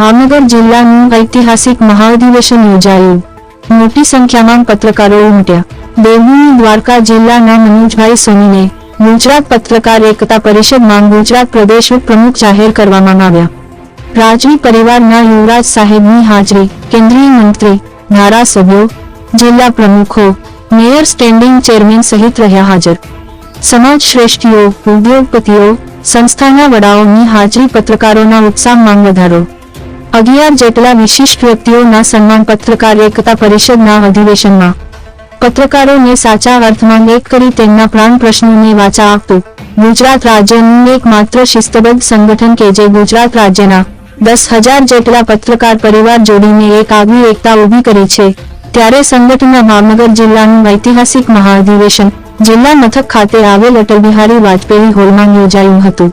ભાવનગર જિલ્લાનું ઐતિહાસિક મહાઅધિવેશન યોજાયું. મોટી સંખ્યામાં પત્રકારો ઉમટ્યા. દેવભૂમિ દ્વારકા જિલ્લાના મનોજભાઈ સોનીને ગુજરાત પત્રકાર એકતા પરિષદમાં ગુજરાત પ્રદેશ પ્રમુખ જાહેર કરવામાં આવ્યા. રાજવી પરિવારના યુવરાજ સાહેબની હાજરી, કેન્દ્રીય મંત્રી, ધારાસભ્યો, જિલ્લા પ્રમુખો, મેયર સ્ટેન્ડિંગ ચેરમેન સહિત રહ્યા હાજર. સમાજ શ્રેષ્ઠીઓ ઉદ્યોગપતિઓ, સંસ્થાના વડાઓની હાજરી પત્રકારોના ઉત્સાહમાં વધારો. અગિયાર જેટલા વિશિષ્ટ વ્યક્તિઓના સન્માન પત્રકાર એકતા પરિષદના અધિવેશનમાં. પત્રકારોને સાચા અર્થમાં લેખ કરી તેમના પ્રાણ પ્રશ્નોને વાચા આપતું. ગુજરાત રાજ્યનું એકમાત્ર શિસ્તબદ્ધ સંગઠન કે જે ગુજરાત રાજ્યના દસ હજાર જેટલા પત્રકાર પરિવાર જોડીને એક આગવી એકતા ઊભી કરી છે. ત્યારે સંગઠનના ભાવનગર જિલ્લાનું ઐતિહાસિક મહાઅધિવેશન, જિલ્લા મથક ખાતે આવેલ અટલ બિહારી વાજપેયી હોલમાં યોજાયું હતું.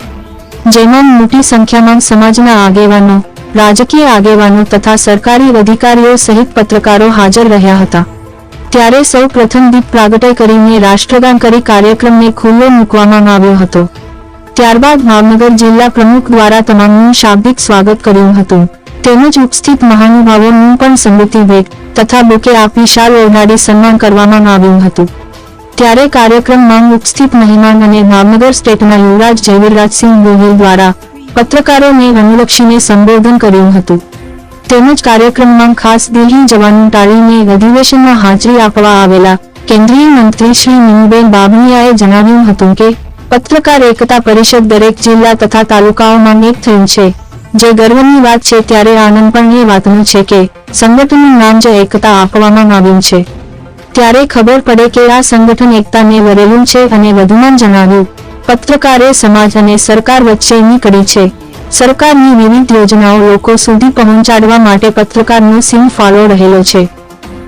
જેમાં મોટી સંખ્યામાં સમાજના આગેવાનો રાજકીય આગેવાનો તથા સરકારી અધિકારીઓ સહિત પત્રકારો હાજર રહ્યા હતા. ત્યારે સૌ પ્રથમ દીપ પ્રાગટય કરીને રાષ્ટ્રગાન કરી કાર્યક્રમને ખુલ્લો મૂકવામાં આવ્યો હતો. ત્યારબાદ ભાવનગર જિલ્લા પ્રમુખ દ્વારા તમામનું શાબ્દિક સ્વાગત કર્યું હતું. તેમજ ઉપસ્થિત મહાનુભાવોનું પણ સમૃદ્ધિ ભેટ તથા બુકે આપી શાલ ઓઢાડી સન્માન કરવામાં આવ્યું હતું. ત્યારે કાર્યક્રમમાં ઉપસ્થિત મહેમાન અને ભાવનગર સ્ટેટના યુવરાજ જયવીરરાજસિંહ ગોહિલ દ્વારા પત્રકારોને અનુલક્ષીને સંબોધન કર્યું હતું. તેમજ કાર્યક્રમમાં ખાસ દિલ્હી જવાનું ટાળીને અધિવેશનમાં હાજરી આપવા આવેલા કેન્દ્રીય મંત્રી શ્રી મીનુબેન બાબનિયાએ જણાવ્યું હતું કે, પત્રકાર એકતા પરિષદ દરેક જિલ્લા તથા તાલુકાઓમાં એક થયું છે. જે ગર્વની વાત છે ત્યારે આનંદ પણ એ વાતનો છે કે, સંગઠનનું નામ જ એકતા આપવામાં આવ્યું છે. ત્યારે ખબર પડે કે આ સંગઠન એકતાને વરેલું છે અને વધુમાં જણાવ્યું પત્રકારે સમાજ અને સરકાર વચ્ચેની નીકળી છે. સરકારની વિવિધ યોજનાઓ લોકો સુધી પહોંચાડવા માટે પત્રકારનો સિંહ ફાળો રહેલો છે.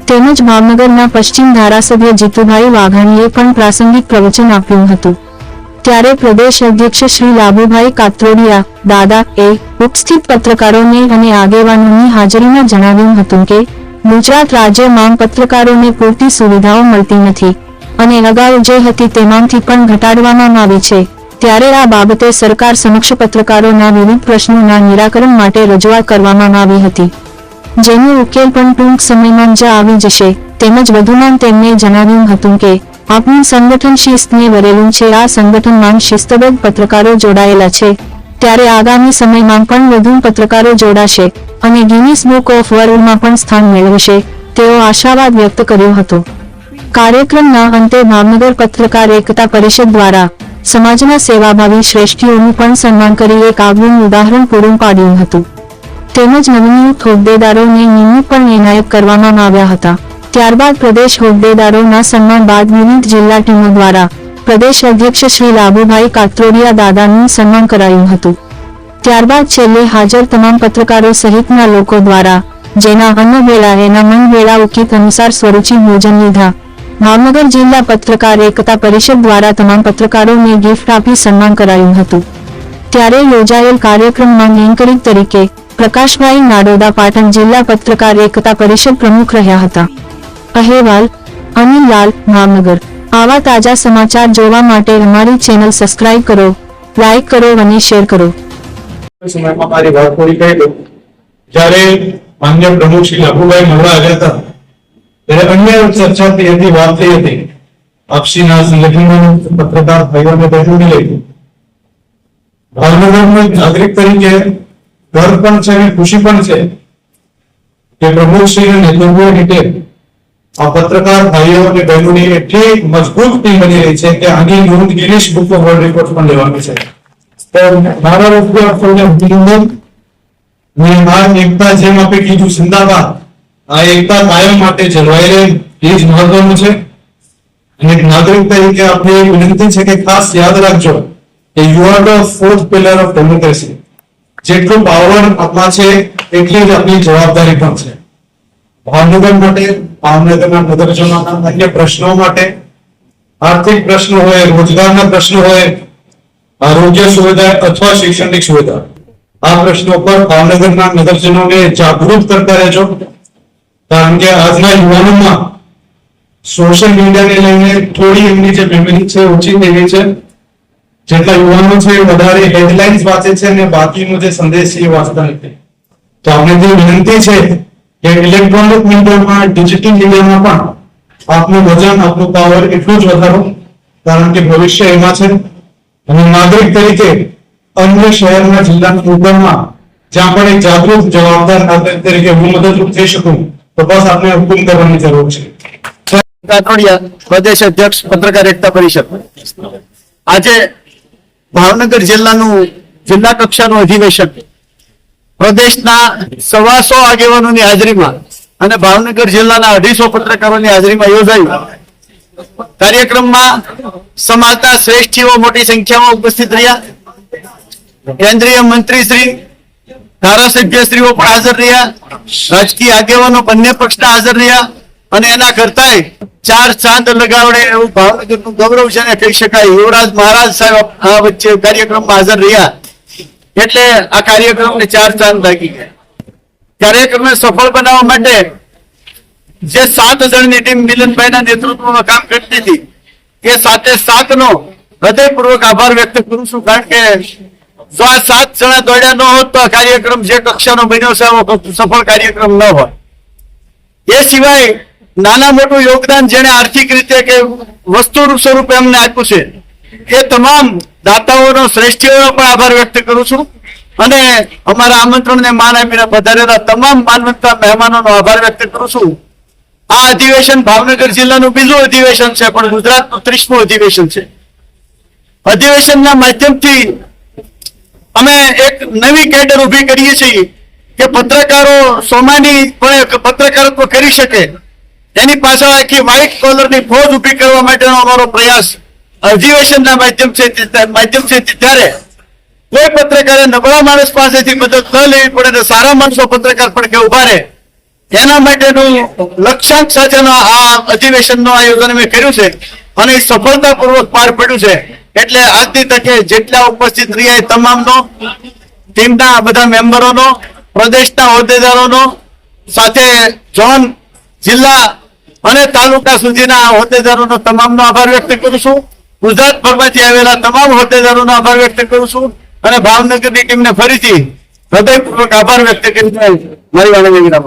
તેમજ ભાવનગરના પશ્ચિમ ધારાસભ્ય જીતુભાઈ વાઘાણીએ પણ પ્રાસંગિક પ્રવચન આપ્યું હતું. ત્યારે પ્રદેશ અધ્યક્ષ શ્રી લાભુભાઈ કાત્રોડિયા, દાદા એ ઉપસ્થિત પત્રકારોને અને આગેવાનોની હાજરીમાં જણાવ્યું હતું કે, ગુજરાત રાજ્યમાં પત્રકારોને પૂરતી સુવિધાઓ મળતી નથી. અને અગાઉ જે હતી તેમાંથી પણ ઘટાડવામાં આવી છે. ત્યારે આ બાબતે સરકાર સમક્ષ પત્રકારોના વિવિધ પ્રશ્નોના નિરાકરણ માટે રજૂઆત કરવામાં આવી હતી. જેનો ઉકેલ પણ ટૂંક સમયમાં જ આવી જશે. તેમજ વધુમાં તેમણે જણાવ્યું હતું કે આપણું સંગઠન શિસ્તને વરેલું છે, આ સંગઠનમાં શિસ્તબદ્ધ પત્રકારો જોડાયેલા છે. ત્યારે આગામી સમયમાં પણ વધુ પત્રકારો જોડાશે અને ગિનિસ બુક ઓફ વર્લ્ડમાં પણ સ્થાન મેળવશે, તેવો આશાવાદ વ્યક્ત કર્યો હતો. કાર્યક્રમના અંતે ભાવનગર પત્રકાર એકતા પરિષદ દ્વારા સમાજના સેવાભાવી શ્રેષ્ઠીઓનું પણ સન્માન કરી એક આગવું ઉદાહરણ પૂરું પાડ્યું હતું. તેમજ નવનિયુક્ત હોદ્દેદારોને નિમણૂક પણ એનાયત કરવામાં આવ્યા હતા. ત્યારબાદ પ્રદેશ હોદ્દેદારોના સન્માન બાદ વિવિધ જિલ્લા ટીમો દ્વારા પ્રદેશ અધ્યક્ષ શ્રી લાભુભાઈ કાત્રોડિયા દાદાનું સન્માન કરાયું હતું. ત્યારબાદ છેલ્લે હાજર તમામ પત્રકારો સહિતના લોકો દ્વારા જેના અન્ન વેળા એના મન વેળા ઉકિત અનુસાર સ્વરૂચિ ભોજન લીધા. ભાવનગર જિલ્લા પત્રકાર એકતા પરિષદ દ્વારા તમામ પત્રકારોને ગિફ્ટ આપી સન્માન કરાયું હતું. ત્યારે યોજાયેલ કાર્યક્રમમાં એન્કરિંગ તરીકે પ્રકાશભાઈ નાડોદા પાટણ જિલ્લા પત્રકાર એકતા પરિષદ પ્રમુખ રહ્યા હતા. અહેવાલ અનિલ લાલ ભાવનગર. આવા તાજા સમાચાર જોવા માટે અમારી ચેનલ સબસ્ક્રાઇબ કરો, લાઇક કરો અને શેર કરો. સમયમાં મારી વાત પૂરી કરી દઉં જ્યારે માન્ય પ્રમુખ શ્રી લાભુભાઈ મળવા આવ્યા હતા ત્યારે ચર્ચા થઈ હતી વાત થઈ હતી. આપસીના સંગઠનના પત્રકાર ભાઈઓને બેઠું લઈ ભાવનગરનો નાગરિક તરીકે ગર્વ પણ છે અને ખુશી પણ છે કે પ્રમુખશ્રીના નેતૃત્વ રીતે આ પત્રકાર ભાઈઓ અને બહેનોની એટલી મજબૂત ટીમ બની રહી છે કે આની નોંધ Guinness book of world record પણ લેવાની છે. તો મારા રૂપિયા આપણને અભિનંદન. ને આ એકતા જેમ આપણે કીધું, જિંદાબાદ. આ એકતા કાયમ માટે જળવાઈ રહે એ જ મહત્વનું છે. અને નાગરિક તરીકે આપણે વિનંતી છે કે ખાસ યાદ રાખજો કે you are the fourth pillar of democracy જેટલું પાવર આપણા છે, એટલી જ આપણી જવાબદારી પણ છે. ભાવનગર માટે, ભાવનગરના નગરજનોના અન્ય પ્રશ્નો માટે આર્થિક પ્રશ્નો હોય, રોજગારના પ્રશ્નો હોય, આરોગ્ય સુવિધા અથવા શૈક્ષણિક સુવિધા. આ પ્રશ્નો પર ભાવનગરના નગરજનોને જાગૃત કરતા રહેજો. કારણ કે આજના યુવાનોમાં સોશિયલ મીડિયાને લઈને થોડી એમની જે મેમરી છે, ઓછી થઈ ગઈ છે. જેટલા યુવાનો છે, એ વધારે હેડલાઇન્સ વાંચે છે અને બાકીનો જે સંદેશ છે એ વાંચતા નથી. તો આપણે જે વિનંતી છે કે ઇલેક્ટ્રોનિક મીડિયામાં ડિજિટલ મીડિયામાં પણ આપનું વજન, આપનું પાવર એટલું જ વધારો. કારણ કે ભવિષ્ય એમાં છે. અને નાગરિક તરીકે અન્ય શહેરના જિલ્લાના ઉપરમાં જ્યાં પણ એક જાગૃત જવાબદાર નાગરિક તરીકે હું મદદરૂપ થઈ શકું તો બસ આપણે કરવાની જરૂર છે. પ્રદેશ અધ્યક્ષ, પત્રકાર એકતા પરિષદ. આજે ભાવનગર જિલ્લાનું જિલ્લા કક્ષાનું અધિવેશન. પ્રદેશના સવાસો આગેવાનોની હાજરીમાં અને ભાવનગર જિલ્લાના અઢીસો પત્રકારોની હાજરીમાં યોજાયું. કાર્યક્રમમાં સમાજના શ્રેષ્ઠીઓ મોટી સંખ્યામાં ઉપસ્થિત રહ્યા. કેન્દ્રીય મંત્રી શ્રી ધારાસભ્યશ્રીઓ પણ હાજર રહ્યા. રાજકીય આગેવાનો બંને પક્ષના હાજર રહ્યા. અને એના કરતાંય ચાર ચાંદ લગાવડે એવું ભાવનગરનું ગૌરવ છે ને કહી શકાય. યુવરાજ મહારાજ સાહેબ આ વચ્ચે કાર્યક્રમમાં હાજર રહ્યા. એટલે આ કાર્યક્રમને ચાર ચાંદ લાગી ગયા. કાર્યક્રમને સફળ બનાવવા માટે જે સાત જણની ટીમ મિલનભાઈના નેતૃત્વમાં કામ કરતી હતી, એ સાતે સાતનો હૃદયપૂર્વક આભાર વ્યક્ત કરું છું. કારણ કે જો આ સાત જણા દોડ્યા ન હોત તો આ કાર્યક્રમ જે કક્ષાનો બન્યો છે સફળ કાર્યક્રમ ન હોય. એ સિવાય નાના મોટું યોગદાન જેને આર્થિક રીતે કે વસ્તુ સ્વરૂપે અમને આપ્યું છે, એ તમામ દાતાઓનો, શ્રેષ્ઠીઓનો પણ આભાર વ્યક્ત કરું છું. અને અમારા આમંત્રણને માન આપીને પધારેલા તમામ માનવતા મહેમાનોનો આભાર વ્યક્ત કરું છું. આ અધિવેશન ભાવનગર જિલ્લાનું બીજું અધિવેશન છે, પણ ગુજરાતનું ત્રીસમું અધિવેશન છે. અધિવેશનના માધ્યમથી અમે એક નવી કેડર ઊભી કરીએ છીએ કે પત્રકારો સોમાની પત્રકારત્વ કરી શકે. એની પાછળ આખી વ્હાઇટ કોલરની ફોજ ઊભી કરવા માટેનો અમારો પ્રયાસ અધિવેશનના માધ્યમ છે માધ્યમ છે ત્યારે કોઈ પત્રકારે નબળા માણસ પાસેથી મદદ ન લેવી પડે ને સારા માણસો પત્રકાર પણ કે ઊભા રહે. એના માટેનું લક્ષ્યાંક સાથેનો આ અધિવેશનનું આયોજન અમે કર્યું છે. અને સફળતાપૂર્વક પાર પડ્યું છે એટલે આજની તકે જેટલા ઉપસ્થિત રહ્યા તમામનો, ટીમના બધા મેમ્બરોનો, પ્રદેશના હોદ્દેદારોનો, સાથે ઝોન જિલ્લા અને તાલુકા સુધીના હોદ્દેદારોનો તમામનો આભાર વ્યક્ત કરું છું ગુજરાત ભરમાંથી આવેલા તમામ હોદ્દેદારોનો આભાર વ્યક્ત કરું છું અને ભાવનગરની ટીમને ફરીથી હૃદયપૂર્વક આભાર વ્યક્ત કરી મારી વાણીને વિરામ.